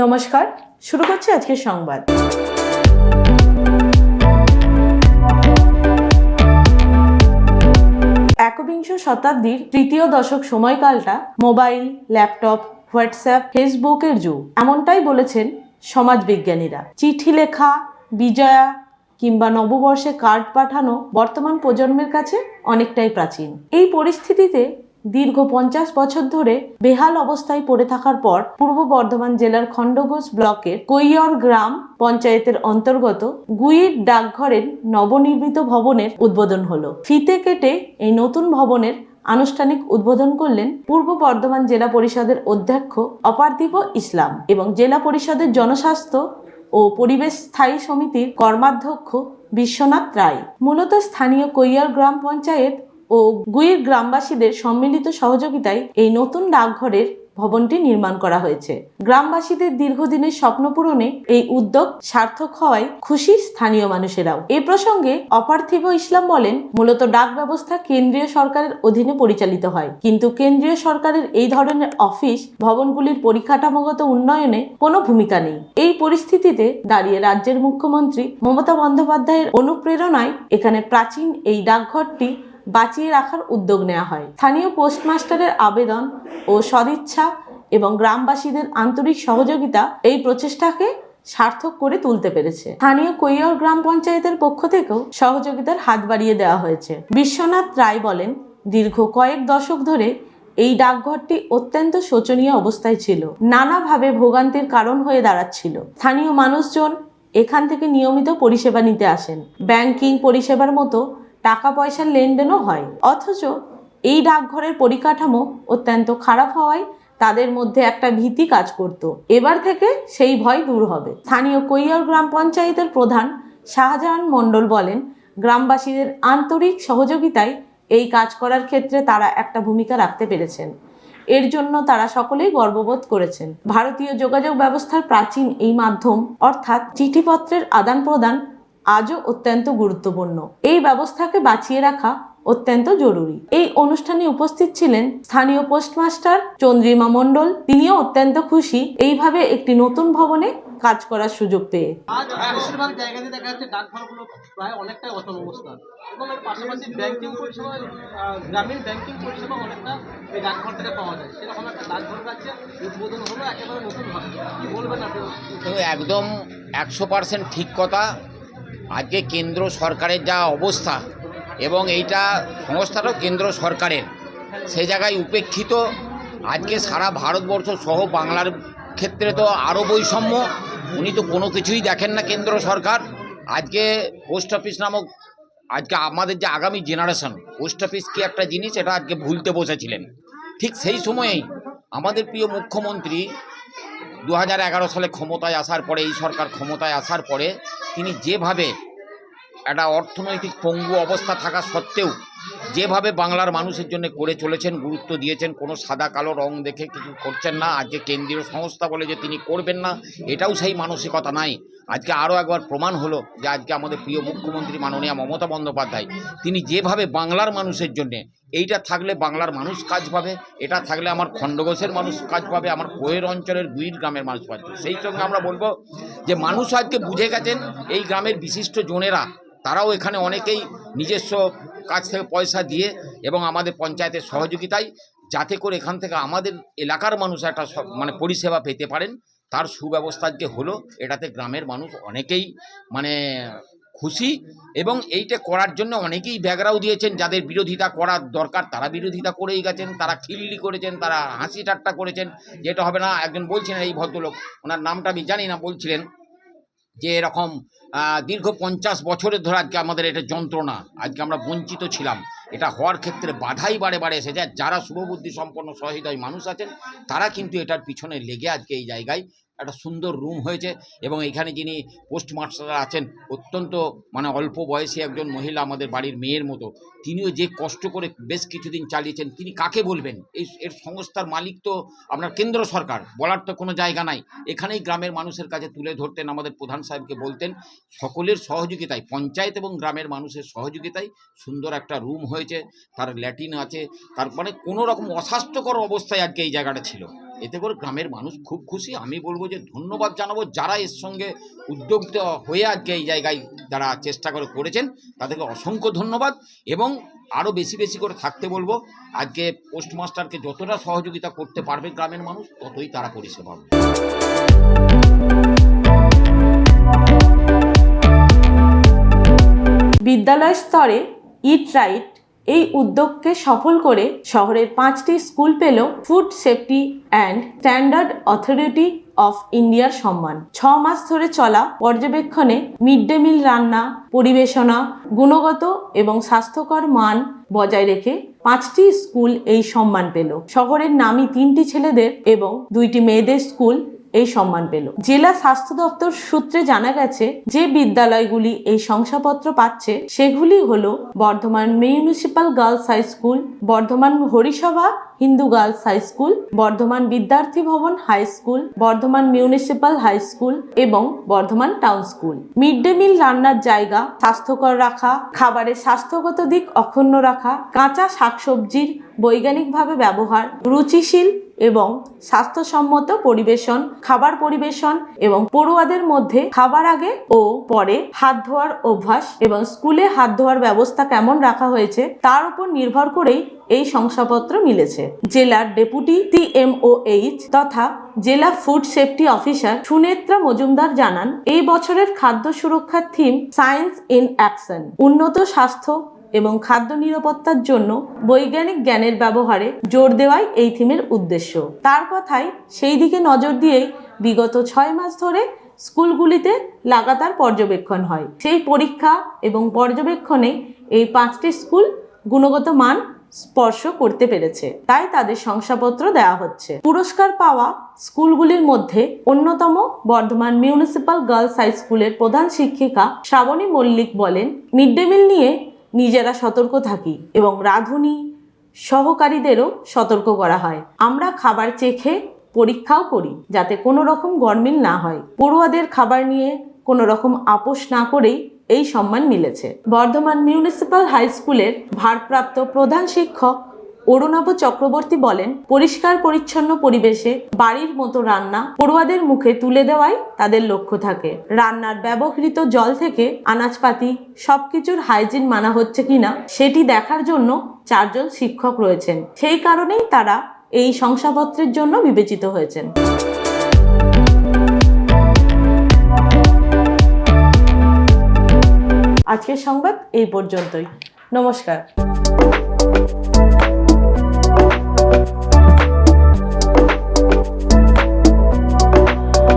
নমস্কার, শুরু করছি আজকের সংবাদ। একবিংশ শতাব্দীর তৃতীয় দশক সময়কালটা মোবাইল, ল্যাপটপ, হোয়াটসঅ্যাপ, ফেসবুকের যুগ। এমনটাই বলেছেন সমাজবিজ্ঞানীরা। চিঠি লেখা, বিজয়া কিংবা নববর্ষে কার্ড পাঠানো বর্তমান প্রজন্মের কাছে অনেকটাই প্রাচীন। এই পরিস্থিতিতে দীর্ঘ পঞ্চাশ বছর ধরে বেহাল অবস্থায় পড়ে থাকার পর পূর্ব বর্ধমান জেলার খণ্ডঘোষ ব্লকের কৈয়র গ্রাম পঞ্চায়েতের অন্তর্গত গুইর ডাকঘরের নবনির্মিত ভবনের উদ্বোধন হলো। ফিতে কেটে এই নতুন ভবনের আনুষ্ঠানিক উদ্বোধন করলেন পূর্ব বর্ধমান জেলা পরিষদের অধ্যক্ষ অপার্থিব ইসলাম এবং জেলা পরিষদের জনস্বাস্থ্য ও পরিবেশ স্থায়ী সমিতির কর্মাধ্যক্ষ বিশ্বনাথ রায়। মূলত স্থানীয় কৈয়ার গ্রাম পঞ্চায়েত ও গুইর গ্রামবাসীদের সম্মিলিত সহযোগিতায় এই নতুন ডাকঘরের ভবনটি নির্মাণ করা হয়েছে। গ্রামবাসীদের দীর্ঘদিনের স্বপ্ন পূরণে এই উদ্যোগ সার্থক হওয়ায় খুশি স্থানীয় মানুষেরাও। এ প্রসঙ্গে অপার্থিব ইসলাম বলেন, মূলত ডাক ব্যবস্থা কেন্দ্রীয় সরকারের অধীনে পরিচালিত হয়। কিন্তু কেন্দ্রীয় সরকারের এই ধরনের অফিস, ভবনগুলির পরিকাঠামোগত উন্নয়নে কোনো ভূমিকা নেই। এই পরিস্থিতিতে দাঁড়িয়ে রাজ্যের মুখ্যমন্ত্রী মমতা বন্দ্যোপাধ্যায়ের অনুপ্রেরণায় এখানে প্রাচীন এই ডাকঘরটি বাঁচিয়ে রাখার উদ্যোগ নেওয়া হয়। স্থানীয় পোস্টমাস্টারের আবেদন ও সদিচ্ছা এবং গ্রামবাসীদের আন্তরিক সহযোগিতা এই প্রচেষ্টাকে সার্থক করে তুলতে পেরেছে। স্থানীয় কৈয়র গ্রাম পঞ্চায়েতের পক্ষ থেকেও সহযোগিতার হাত বাড়িয়ে দেওয়া হয়েছে। বিশ্বনাথ রায় বলেন, দীর্ঘ কয়েক দশক ধরে এই ডাকঘরটি অত্যন্ত শোচনীয় অবস্থায় ছিল। নানাভাবে ভোগান্তির কারণ হয়ে দাঁড়াচ্ছিল। স্থানীয় মানুষজন এখান থেকে নিয়মিত পরিষেবা নিতে আসেন। ব্যাংকিং পরিষেবার মতো টাকা পয়সার লেনদেনও হয়। অথচ এই ডাকঘরের পরিকাঠামো অত্যন্ত খারাপ হওয়ায় তাদের মধ্যে একটা ভীতি কাজ করত। এবার থেকে সেই ভয় দূর হবে। স্থানীয় কৈয়র গ্রাম পঞ্চায়েতের প্রধান শাহজাহান মণ্ডল বলেন, গ্রামবাসীদের আন্তরিক সহযোগিতায় এই কাজ করার ক্ষেত্রে তারা একটা ভূমিকা রাখতে পেরেছেন। এর জন্য তারা সকলেই গর্ববোধ করেছেন। ভারতীয় যোগাযোগ ব্যবস্থার প্রাচীন এই মাধ্যম, অর্থাৎ চিঠিপত্রের আদান প্রদান আজও অত্যন্ত গুরুত্বপূর্ণ। এই ব্যবস্থাকে বাঁচিয়ে রাখা অত্যন্ত জরুরি। এই অনুষ্ঠানে উপস্থিত ছিলেন স্থানীয় পোস্টমাস্টার চন্দ্রিমা মণ্ডল। তিনিও অত্যন্ত খুশি এইভাবে একটি নতুন ভবনে কাজ করার সুযোগ পেয়ে। একদম একশো পার্সেন্ট ঠিক কথা। আজকে কেন্দ্র সরকারের যা অবস্থা এবং এইটা সংস্থাটাও কেন্দ্র সরকারের সেই জায়গায় উপেক্ষিত। আজকে সারা ভারতবর্ষ সহ বাংলার ক্ষেত্রে তো আরও বৈষম্য, উনি তো কোনো কিছুই দেখেন না কেন্দ্র সরকার। আজকে পোস্ট অফিস নামক, আজকে আমাদের যে আগামী জেনারেশন, পোস্ট অফিস কি একটা জিনিস, এটা আজকে ভুলতে বসেছিলেন। ঠিক সেই সময়েই আমাদের প্রিয় মুখ্যমন্ত্রী, দু হাজার এগারো সালে ক্ষমতায় আসার পরে, এই সরকার ক্ষমতায় আসার পরে তিনি যেভাবে একটা অর্থনৈতিক পঙ্গু অবস্থা থাকা সত্ত্বেও যেভাবে বাংলার মানুষের জন্য করে চলেছেন, গুরুত্ব দিয়েছেন, কোনো সাদা কালো রং দেখে কিছু করছেন না, আজকে কেন্দ্রীয় সংস্থা বলে যে তিনি করবেন না, এটাও সেই মানসিকতা নাই। আজকে আরও একবার প্রমাণ হলো যে আজকে আমাদের প্রিয় মুখ্যমন্ত্রী মাননীয় মমতা বন্দ্যোপাধ্যায়, তিনি যেভাবে বাংলার মানুষের জন্যে, এইটা থাকলে বাংলার মানুষ কাজ পাবে, এটা থাকলে আমার খণ্ডঘোষের মানুষ কাজ পাবে, আমার কোয়ের অঞ্চলের গুইর গ্রামের মানুষ পাবে। সেই সঙ্গে আমরা বলব যে মানুষ আজকে বুঝে গেছেন, এই গ্রামের বিশিষ্ট জনেরা, তারাও এখানে অনেকেই নিজস্ব কাছ থেকে পয়সা দিয়ে এবং আমাদের পঞ্চায়েতের সহযোগিতায় যাতে করে এখান থেকে আমাদের এলাকার মানুষ একটা মানে পরিষেবা পেতে পারেন, তার সুব্যবস্থা যে হলো, এটাতে গ্রামের মানুষ অনেকেই মানে খুশি এবং এইটা করার জন্য অনেকেই ব্যাগরাও দিয়েছেন, যাদের বিরোধিতা করার দরকার তারা বিরোধিতা করেই গেছেন, তারা খিল্লি করেছেন, তারা হাসি ঠাট্টা করেছেন, যেটা হবে না, একজন বলছিলেন এই ভদ্রলোক, ওনার নামটা আমি জানি না, বলছিলেন। যে এরকম দীর্ঘ পঞ্চাশ বছরের ধরে আজকে আমাদের এটা যন্ত্রণা। আজকে আমরা বঞ্চিত ছিলাম। এটা হওয়ার ক্ষেত্রে বাধাই বারে বারে এসে যায় যারা শুভবুদ্ধি সম্পন্ন সহৃদয় মানুষ আছেন, তারা কিন্তু এটার পিছনে লেগে আজকে এই জায়গায় একটা সুন্দর রুম হয়েছে এবং এখানে যিনি পোস্ট পোস্টমাস্টার আছেন, অত্যন্ত মানে অল্প বয়সী একজন মহিলা আমাদের বাড়ির মেয়ের মতো, তিনিও যে কষ্ট করে বেশ কিছুদিন চালিয়েছেন, তিনি কাকে বলবেন? এই এর সংস্থার মালিক তো আপনার কেন্দ্র সরকার, বলার তো কোনো জায়গা নাই। এখানেই গ্রামের মানুষের কাছে তুলে ধরতেন আমাদের প্রধান সাহেবকে বলতেন, সকলের সহযোগিতায়, পঞ্চায়েত এবং গ্রামের মানুষের সহযোগিতায় সুন্দর একটা রুম হয়েছে, তার ল্যাটিন আছে, তার মানে কোনো রকম অস্বাস্থ্যকর অবস্থায় আজকে এই জায়গাটা ছিল। এতে করে গ্রামের মানুষ খুব খুশি আমি বলব যে ধন্যবাদ জানাব যারা এর সঙ্গে উদ্যোক্ত হয়ে আজকে এই জায়গায় যারা চেষ্টা করে করেছেন, তাদেরকে অসংখ্য ধন্যবাদ এবং আরও বেশি বেশি করে থাকতে বলব, আজকে পোস্টমাস্টারকে যতটা সহযোগিতা করতে পারবে গ্রামের মানুষ, ততই তারা পরিষেবা। বিদ্যালয় স্তরে ইট রাইট এই উদ্যোগকে সফল করে শহরের পাঁচটি স্কুল পেল food safety and standard authority of ইন্ডিয়ার সম্মান। ছ মাস ধরে চলা পর্যবেক্ষণে মিড ডে মিল রান্না, পরিবেশনা, গুণগত এবং স্বাস্থ্যকর মান বজায় রেখে পাঁচটি স্কুল এই সম্মান পেল। শহরের নামী তিনটি ছেলেদের এবং দুইটি মেয়েদের স্কুল এই সম্মান পেল। জেলা স্বাস্থ্য দপ্তর সূত্রে জানা গেছে, যে বিদ্যালয়গুলি এই শংসাপত্র পাচ্ছে, সেগুলি হলো Bardhaman municipal girls high school, Bardhaman Harisabha Hindu girls high school, Bardhaman Vidyarthi Bhavan high school, Bardhaman municipal high school এবং Bardhaman town school. Mid day meal রান্নার জায়গা, স্বাস্থ্যকর রাখা, খাবারের স্বাস্থ্যগত দিক অক্ষুণ্ণ রাখা, কাঁচা শাকসবজির বৈজ্ঞানিকভাবে ব্যবহার, রুচিশীল এবং স্বাস্থ্যসম্মত পরিবেশন, খাবার পরিবেশন এবং পড়ুয়াদের মধ্যে খাবার আগে ও পরে হাত ধোয়ার অভ্যাস এবং স্কুলে হাত ধোয়ার ব্যবস্থা কেমন রাখা হয়েছে তার উপর নির্ভর করেই এই শংসাপত্র মিলেছে। জেলার ডেপুটি টিএমওএইচ তথা জেলা food safety officer Sunetra Majumdar জানান, এই বছরের খাদ্য সুরক্ষার থিম সায়েন্স ইন অ্যাকশন, উন্নত স্বাস্থ্য এবং খাদ্য নিরাপত্তার জন্য বৈজ্ঞানিক জ্ঞানের ব্যবহারে জোর দেওয়াই এই থিমের উদ্দেশ্য। তার কথায় সেই দিকে নজর দিয়েই বিগত ছয় মাস ধরে স্কুলগুলিতে লাগাতার পর্যবেক্ষণ হয়। সেই পরীক্ষা এবং পর্যবেক্ষণে এই পাঁচটি স্কুল গুণগত মান স্পর্শ করতে পেরেছে। তাই তাদের শংসাপত্র দেওয়া হচ্ছে। পুরস্কার পাওয়া স্কুলগুলির মধ্যে অন্যতম বর্ধমান মিউনিসিপাল গার্লস হাই স্কুলের প্রধান শিক্ষিকা শ্রাবণী মল্লিক বলেন, মিড ডে মিল নিয়ে নিজেরা সতর্ক থাকি এবং রাঁধুনি সহকারীদেরও সতর্ক করা হয়। আমরা খাবার চেখে পরীক্ষাও করি যাতে কোনো রকম গরমিল না হয়। পড়ুয়াদের খাবার নিয়ে কোনো রকম আপোষ না করেই এই সম্মান মিলেছে। বর্ধমান মিউনিসিপ্যাল হাই স্কুলের ভারপ্রাপ্ত প্রধান শিক্ষক অরুণাভ চক্রবর্তী বলেন, পরিষ্কার পরিচ্ছন্ন পরিবেশে বাড়ির মতো রান্না পড়ুয়াদের মুখে তুলে দেওয়াই তাদের লক্ষ্য থাকে। রান্নার ব্যবহৃত জল থেকে আনাজপাতি, সবকিছুর হাইজিন মানা হচ্ছে কিনা, সেটি দেখার জন্য চারজন শিক্ষক রয়েছেন। সেই কারণেই তারা এই শংসাপত্রের জন্য বিবেচিত হয়েছেন। আজকের সংবাদ এই পর্যন্তই। নমস্কার।